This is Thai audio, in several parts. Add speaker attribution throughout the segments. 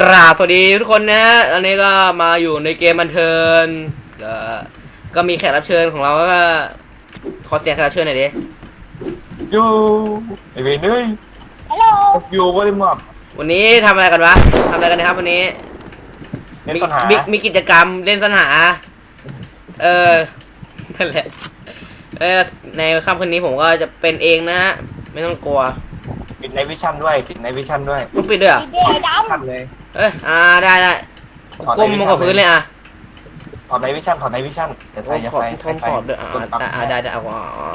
Speaker 1: กราบสวัสดีทุกคนนะฮะอันนี้ก็มาอยู่ในเกมบันเทิงก็ก็มีแขกรับเชิญของเราก็ขอเสียงแขกรับเชิญหน่อยดิ
Speaker 2: อยู่ไอเวนเอ้ย
Speaker 3: ฮัลโหล
Speaker 2: อยู่บริมอบ
Speaker 1: วันนี้ทำอะไรกันวะทำอะไรกันนะครับวันนี้
Speaker 2: ใน
Speaker 1: มี
Speaker 2: สนาม
Speaker 1: มีมีกิจกรรมเล่นสนหา เออนั่นแหละเออในค่ำคืนนี้ผมก็จะเป็นเองนะฮะไม่ต้องกลัว
Speaker 2: ปิด ในวิชั่นด้วยปิดในวิชั่นด้วย
Speaker 1: ต้องปิดด้วยเหรอ
Speaker 3: ดีเดย์ด
Speaker 2: ทันเลย
Speaker 1: เอ้ยอ่าได้ได้
Speaker 2: ถอด
Speaker 1: ก้มลงกับ
Speaker 2: ในวิชั่น
Speaker 1: พื้นเลยอะ
Speaker 2: ถอดในวิชั่นถอดในวิชั่นจะ
Speaker 1: ข
Speaker 2: ใส่จะ
Speaker 1: อ
Speaker 2: ใส่
Speaker 1: ขอขอบด้วยอ่า
Speaker 2: กดปั๊บ
Speaker 1: อ่าได้ได้เอาอ๋ออ๋อ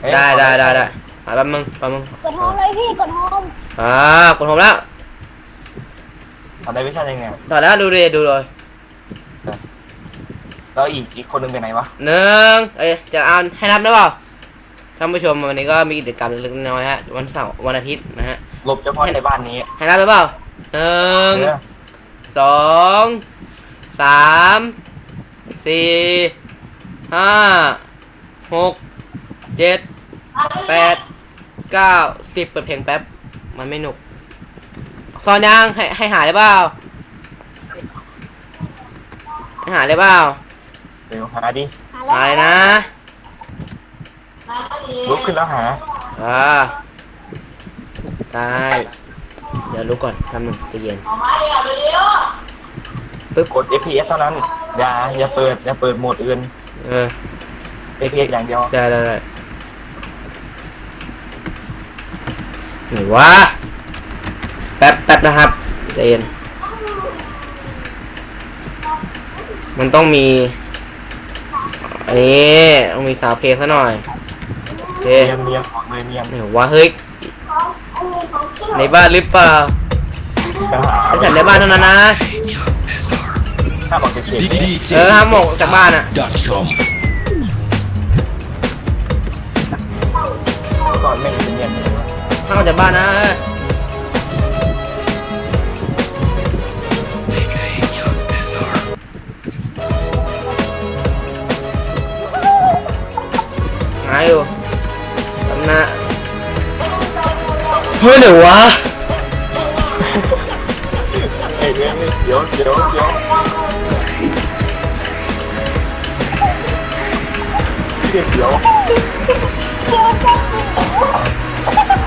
Speaker 2: เอ้ย
Speaker 1: ได้
Speaker 2: ถอ
Speaker 1: ได้ได้ได้อ่าแป๊บมึงแป๊บมึงำ
Speaker 3: กดโฮมเลยพี่กดโฮม
Speaker 1: อ่ากดผมแล้ว
Speaker 2: ถอดในวิชั่นยังไง
Speaker 1: ต่อแล้วดูดิดูเลย
Speaker 2: แล้วอีกอีกคนนึงไปไหนวะ
Speaker 1: หนึ่งเอ้ยจะเอาให้นับได้เปล่า ท่านผู้ชมวันนี้ก็มีกิจกรรมเล็กๆน้อยๆฮะวันเสาร์วันอาทิตย์นะฮะ
Speaker 2: หลบเฉพาะในบ้านนี้
Speaker 1: ให้นับได้เปล่าหนึ่ง
Speaker 2: เออ
Speaker 1: สองสามสี่ห้าหกเจ็ดแปดเก้าสิบเปิดเพลงแป๊บ มันไม่หนุกซอนยังให้ให้หาได้เปล่าให้หาได้เปล่า
Speaker 2: เดี๋ยวหาดิ
Speaker 1: หาเลยนะ
Speaker 2: ลุกขึ้นแล้วหา
Speaker 1: อ่าได้ เดี๋ยวรู้ก่อนแป๊บนึงใจะเย็น
Speaker 2: กด FPS เท่านั้น อย่า อย่าเปิด อย่าเปิดโหมดอื่น
Speaker 1: เออ
Speaker 2: FPS อย่างเดียว
Speaker 1: ได้ได้ได้ไหนวะ แป๊บแป๊บนะครับใจเย็น มันต้องมีอันนี้ต้องมีสาวเพลงซะหน่อยโอ เค
Speaker 2: เนียนเนียนออกเลยเนียน
Speaker 1: ไหนวะเฮ้ย ในบ้านหรือเปล่า
Speaker 2: จะหา
Speaker 1: ถ้าฉันในบ้านเท่านั้นนะ
Speaker 2: ถ้าบอกจะเขียนนี้
Speaker 1: เออห้ามออกจากบ้านอะ
Speaker 4: com
Speaker 2: สอนแม่งเป็นเนียนเลยวะ
Speaker 1: ห้ามออกจากบ้านนะ เฮ้ยเดี๋ยววะ
Speaker 2: เอ้ยเว้ยเดี๋ยวเดี๋ยวเดี๋ยวเดี๋ยวเดี๋ยว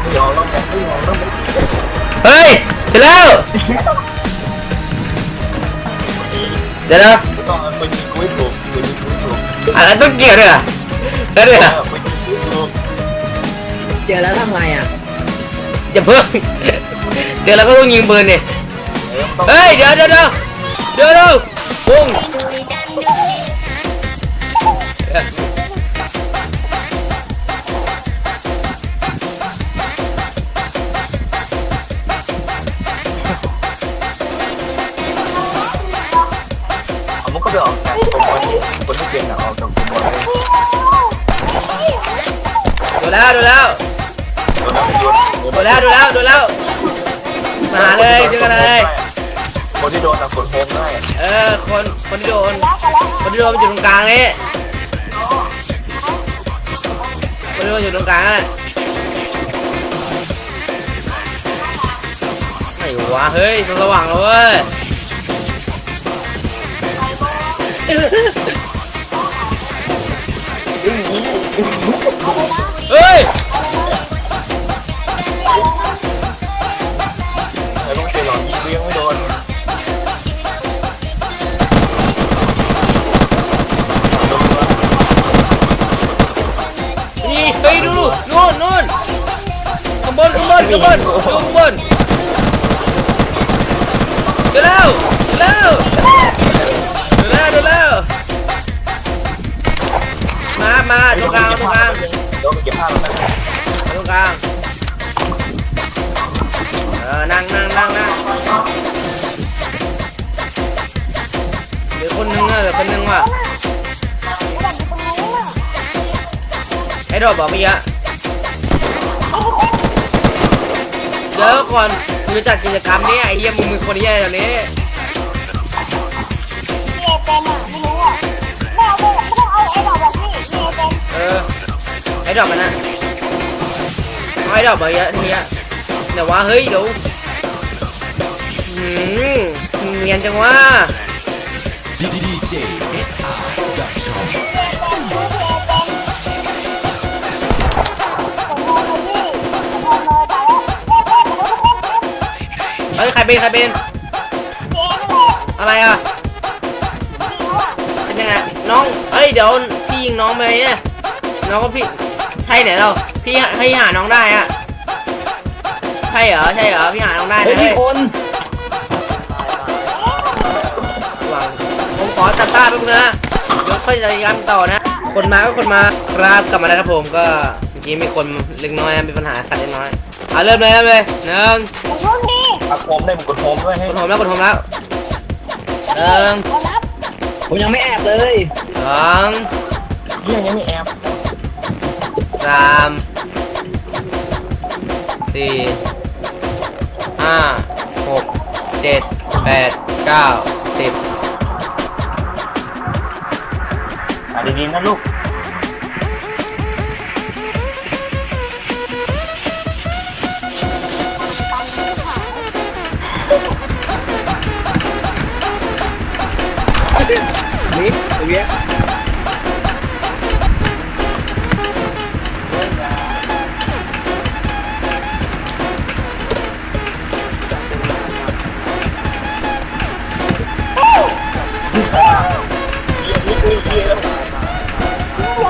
Speaker 2: ไม่ยอมแล้วแกไม่ยอมแล้ว
Speaker 1: เฮ้ยเสร็จแล้วเดี๋ยวนะ
Speaker 2: ไม่ต้องไปยิงกุ้ยถูกไปยิงกูให้ถูก
Speaker 1: อะไรต้องเกี่ยวด้วยอะแล้วด้วย
Speaker 2: เอ
Speaker 1: อะ
Speaker 2: อไปยิงกูให้ถูก
Speaker 5: เจอแล้วทำไงอะ
Speaker 1: อย่าเพิ่งเดี๋ยวเราก็ต้องยิงปืนนี่
Speaker 2: เออมันต้อง
Speaker 1: เฮ้ยเดี๋ยวเดี๋ยวเดี๋ยวเดี๋ยวเดี๋ยวปุ้ง
Speaker 2: เอามันก็ไปออกจากตัวคนที่คนที่เก่งอะออกจากตัวเลย
Speaker 1: ดูแล้วดูแล้ว
Speaker 2: ตัวนั้นโยน
Speaker 1: ดูแล้วดูแล้วดูแล้วมาหาเลยเจอกันเลย
Speaker 2: คนที่โดนอะกดโฮมได้
Speaker 1: เออคนคนที่โดน
Speaker 3: แล้วกันแล้ว
Speaker 1: คนที่โดนมันอยู่ตรงกลางนี่คนที่โดนอยู่ตรงกลางอะไหนวะเฮ้ยมันระหว่างแล้วเว้ยเฮ้ย
Speaker 2: ไอ้ลูกเตะหลอกยิงกูยังไม่โดนโดนวะ
Speaker 1: นี่เฮ้ยดูดูนู่นนู่นข้างบนข้างบนข้างบนดูข้างบนเดี๋ยวแล้วเดี๋ยวแล้วเดี๋ยวแล้วเดี๋ยวแล้วมามาตรงกลางตรงกลาง
Speaker 2: โดนเก็บภาพแล้วนะ
Speaker 1: ตรงกลาง เออ นั่งนั่งนั่งนั่งเดี๋ยวคนนึงอะเดี๋ยวคนนึงว่ะ
Speaker 3: ระดับอยู่ตรงนู้นอะ
Speaker 1: ไอ้ดอกบอกไม่เยอะเดี๋ยวก่อนมึงจะจัดกิจกรรมนี้ไอ้เหี้ยมึงมึงคนเหี้ยเดี๋ยวนี้
Speaker 3: มีเอเป็นอะไม่รู้อะไม่เอาไม่ต้องเอาไอ้ดอกแบบนี้มีเอเป็น
Speaker 1: เออไอ้ดอกมันนะเอาไอ้ดอกบอกเยอะทีอะ เดี๋ยวว่าเฮ้ยเดี๋ยวอืมเนียนจังวะ
Speaker 4: DJ SR กับชม
Speaker 3: ผมมองเลยพี่ผมมองเลยตายแล้วแอบแอบผมก็ทุกคน
Speaker 1: เฮ้ยใครเป็นใครเป็น
Speaker 3: เจ๊นั่นแหละ
Speaker 1: อะไรอะ
Speaker 3: พี่เขาอะ
Speaker 1: เป็นยังไงน้องเอ้ยเดี๋ยวพี่ยิงน้องไปเนี่ยน้องก็พี่ใช่ไหนเราพี่ให้หาน้องได้อะใช่เหรอใช่เหรอพี่หาน้องได้
Speaker 5: เฮ้ย
Speaker 1: นะ
Speaker 5: มี
Speaker 1: เฮ้ย
Speaker 5: คน
Speaker 1: หวังผมขอตัดภาพแป๊บนึงนะเดี๋ยวค่อยจะย้ำต่อนะ คนมาก็คนมาครับกลับมาแล้วครับผมก็เมื่อกี้มีคนเล็กน้อยนะมีปัญหาขัดเล็กน้อยอะเริ่มเลยเริ่มเลยหนึ่ง
Speaker 3: ผมรุ่นดี
Speaker 2: อักโฮมได้มึงกดโฮมด้วยให้
Speaker 1: กดโฮมแล้วกดโฮมแล้วหนึ่ง
Speaker 3: เอารับ
Speaker 5: ผมยังไม่แอบเลย
Speaker 1: สอง
Speaker 2: เรื่องนี้มีแอป
Speaker 1: สามสี่ ห้าหกเจ็ดแปดเก้าสิบ
Speaker 2: อะดีๆนะลูก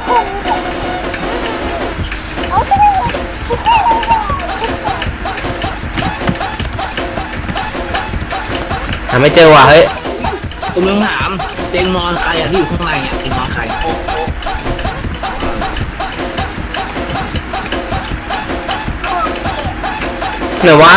Speaker 1: หาไม่เจอว่ะเฮ้ย
Speaker 5: ผมต้องถามเตียงนอนใครอะที่อยู่ข้างในอะเตียงนอนใคร
Speaker 1: ไหนวะ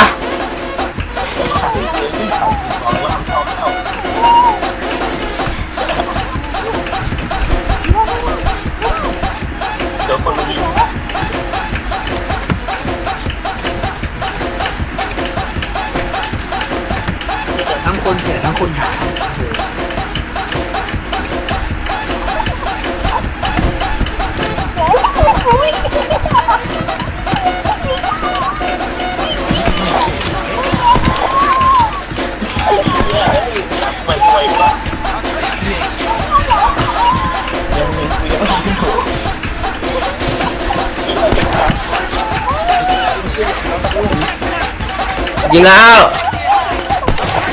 Speaker 1: ยิงแล้ว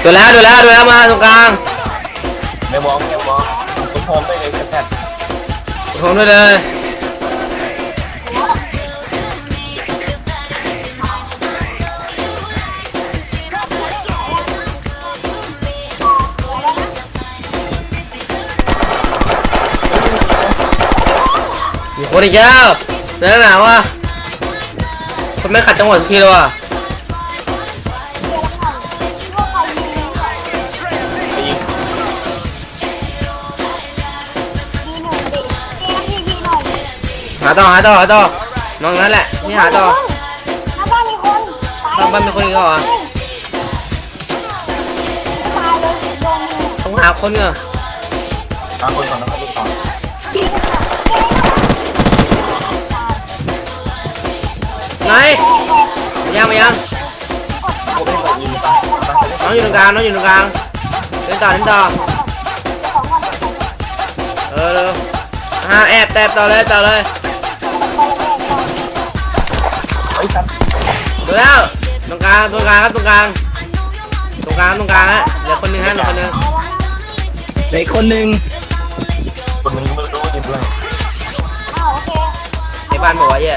Speaker 1: ดูแล้วดูแล้วดูแล้วมาตรงกลาง
Speaker 2: ไม่มองไม่มองกดโฮมได้เลยแค่
Speaker 1: กดโฮมด้วยเลยมีคนอีกแล้วเรื่องหนาวะคนไม่ขัดจังหวะสักทีเลยว่ะ ต่อหาต่อหาต่อน้องนั้นแหละนี่หาต่อ
Speaker 3: หน้าบ้านมีคน
Speaker 1: ข้างบ้านมีคนอีกเหรอ
Speaker 3: ตายเลยโดนยิง
Speaker 1: ต้องหาคนเนอะ
Speaker 2: หาคนก่อนนะครับลูกต่อ
Speaker 1: ไหนมายังมายัง
Speaker 2: กูไม่ได้ยิงปะ
Speaker 1: น้องอยู่ตรงกลางน้องอยู่ตรงกลางเล่นต่อเล่นต่อ
Speaker 3: ของมัน
Speaker 1: เออเร็วอ่าแอบแตบต่อเลยต่อเลย
Speaker 2: เฮ้ยสัตว์
Speaker 1: ดูแล้วตรงกลางตรงกลางครับตรงกลางตรงกลางตรงกลางฮะเหลือคนหนึ่งฮะเหลือคนหนึ่ง
Speaker 5: เหลืออกคนหนึ่ง
Speaker 2: คนมึงไม่รู้ยิงด้วย
Speaker 3: อ้าวโอเค
Speaker 1: ในบ้านบอกว่าเย่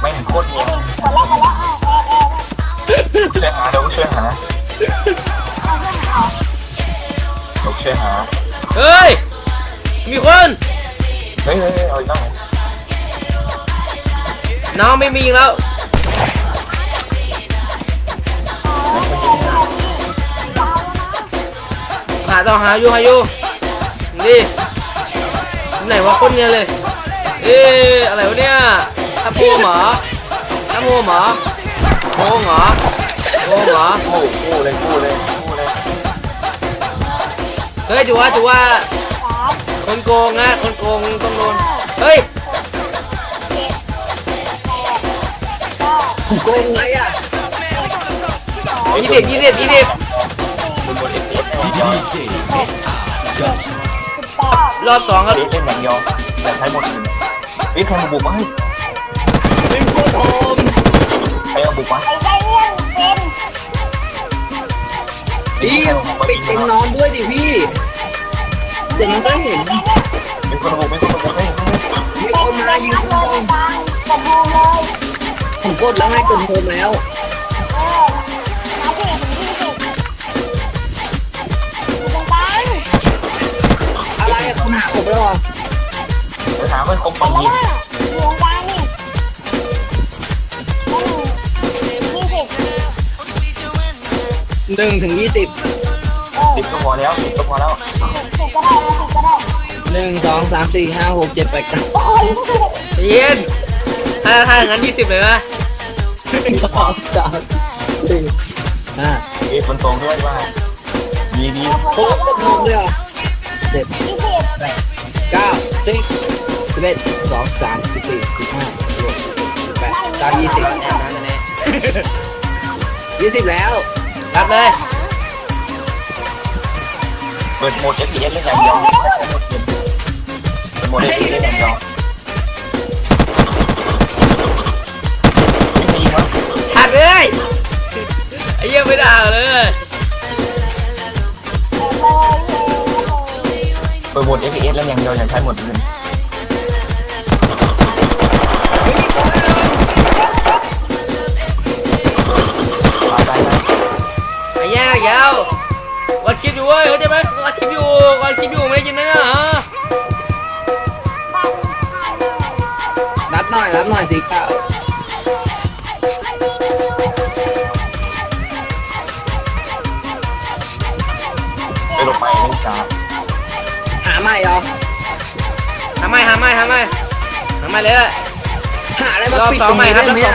Speaker 2: ไม่เห็นโคตรเนียน
Speaker 3: กดแล้วกดแล้วแอร์แอร์
Speaker 2: ช่วยหาเดี๋ยวช่วยหา
Speaker 3: เอาเพื่อนเอา
Speaker 2: เดี๋ยวช่วยหา
Speaker 1: เฮ้ยมีคน
Speaker 2: เฮ้ยเฮ้ยเอาอีกต้อง
Speaker 1: น้องไม่มีอีกแล้ว หาต่อหาอยู่หาอยู่นี่ไหนวะคนเนี้ยเลย เอ๊ะอะไรวะเนี่ยทับโพมเหรอทับโพมเหรอโพงเหรอโพงเหรอ
Speaker 2: กู้กู้เลยกู้เลยกู้เลย
Speaker 1: เฮ้ยจูว่าจูว่า
Speaker 3: สาม
Speaker 1: คนโกงนะคนโกงต้องโดนเฮ้ย
Speaker 5: โกงไงอะ
Speaker 3: สอง
Speaker 1: ยี่สิบยี่สิบยี่สิบ
Speaker 2: เป็นคนเอฟเอส
Speaker 4: DJ SR
Speaker 3: สิบแปด
Speaker 1: รอบสองครับ
Speaker 2: เล่นอย่างเดียวอย่าใช้หมดอื่นเฮ้ยใครมาบุกมาให้
Speaker 5: เป็นโคตรโอม
Speaker 2: ใครมาบุกมา
Speaker 3: ไอ้ใจเงี้ยเป็น
Speaker 5: พี่ปิดเตียงนอนด้วยดิพี่เดี๋ยวมันก็เห็น
Speaker 2: เป็นคนมาบุกเป็นคนมาบุกให้
Speaker 5: มีค
Speaker 3: เป็น
Speaker 5: นมา
Speaker 3: เป็น
Speaker 5: ยิง
Speaker 3: นับ
Speaker 5: ข้าง
Speaker 3: เลย
Speaker 5: น
Speaker 3: กลางกดโฮมเลย
Speaker 5: ผมกดแล้วไงกดโฮมแล้ว
Speaker 3: เออนับสี่ถึงยี่สิบอยู่ตรงกลาง
Speaker 5: อะไรอะเขาหาผมแล้วเหรอ
Speaker 2: เดี๋ยวถามมันคม
Speaker 3: แต่
Speaker 2: ปัง
Speaker 3: ว่า
Speaker 2: ยิง
Speaker 3: อยู่ตรงกลางนี่นั่นยี่สิบ
Speaker 5: หนึ่งถึงยี่สิบ
Speaker 3: เออ
Speaker 2: สิบก็พอแล้วสิบก็พอแล้ว
Speaker 3: สิบสิบก็ได้นะสิบก็ได้
Speaker 5: หนึ่งสองสามสี่ห้าหกเจ็ดแปดเก้า
Speaker 3: โอ้ย
Speaker 1: เย็นถ้าถ้าอย่างนั้นยี่สิบเลยนะ
Speaker 5: หนึ่งสองสามสี่ห้า
Speaker 2: เอ้ยคนตรงด้วยว่าดีดี
Speaker 5: โค้ดกดโฮมด้วยเหรอเจ็ดแปดเก้าสิบสิบเอ็ดสองสามสิบสี่สิบห้าสิบแปดเก้ายี่สิบ
Speaker 1: แน่นอนแน่
Speaker 5: ยี่สิบแล้ว
Speaker 1: รับเลย
Speaker 2: เปิดโหมดเอฟเอสเล่นอย่างเดียวเปิดโหมดเอฟเอสเล่นอย่างเดียว
Speaker 1: อ้เหี้ยไม่ด่าเลย
Speaker 3: เลย
Speaker 2: เปิดโหมดเอฟเอสเล่นอย่างเดียวอย่าใช้โหมดอื่นไปไปไป
Speaker 1: ไอ้แย่แก้ววัดคลิปอยู่เว้ยเข้าใจไหมวัดคลิปอยู่วัดคลิปอยู่ไม่ได้ยินไหมเนี่ยฮะ
Speaker 5: นับหน่อยนับหน่อยสี่เก้า
Speaker 2: ไป ไปไม่จ้า
Speaker 5: หาใหม่เหรอ
Speaker 1: ทำไมทำไมทำไมทำไมเลย
Speaker 5: หาอะไร
Speaker 1: ร
Speaker 5: มา
Speaker 1: อบ
Speaker 5: ปิด
Speaker 1: สอ
Speaker 5: ต
Speaker 1: ง
Speaker 5: รง
Speaker 1: ใหม่
Speaker 5: นี้
Speaker 1: ครับ
Speaker 5: ได้
Speaker 1: รอบ
Speaker 5: ไหม
Speaker 1: สอง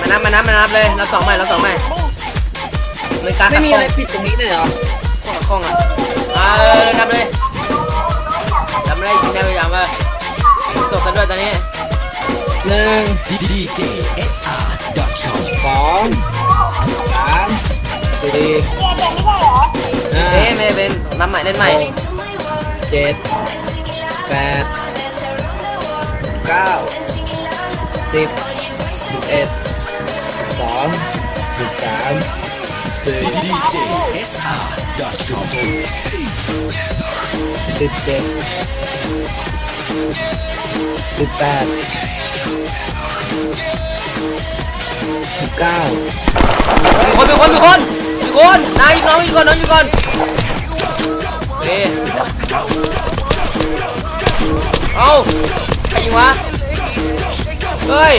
Speaker 1: มานับมานับมานับเลยรอบสองใหม่รอบสองใหม่ไม่กล้า
Speaker 5: ไม่
Speaker 1: ขัด
Speaker 5: มี
Speaker 1: ข้
Speaker 5: อะ
Speaker 1: อง
Speaker 5: ไรปิดตรงนี้เลยเหรอ
Speaker 1: ข้องข้องอะอ่านับเลยนับเลยกินได้ไปอย่างว่าสดกันด้วยตอนนี้
Speaker 5: หนึ่ง
Speaker 4: DJ SR com
Speaker 5: สองสามสี่
Speaker 3: เกียร์เปลี่ยนไม่ใช่เหรอ
Speaker 5: ห้า
Speaker 1: เอ๊ะไม่เป็นนับใหม่เล่นใหม่
Speaker 5: เจ็ดแปดเก้าสิบสิบเอ็ดสิบสองสิบสามสี่
Speaker 4: DJ SR com
Speaker 5: สิบเจ็ดสิบแปดสิบเก้า
Speaker 1: มีคนมีคนมีคน มีคนนายน้องมีคนน้องมีคนเอ๊ะเอาใครยิงวะเฮ้ย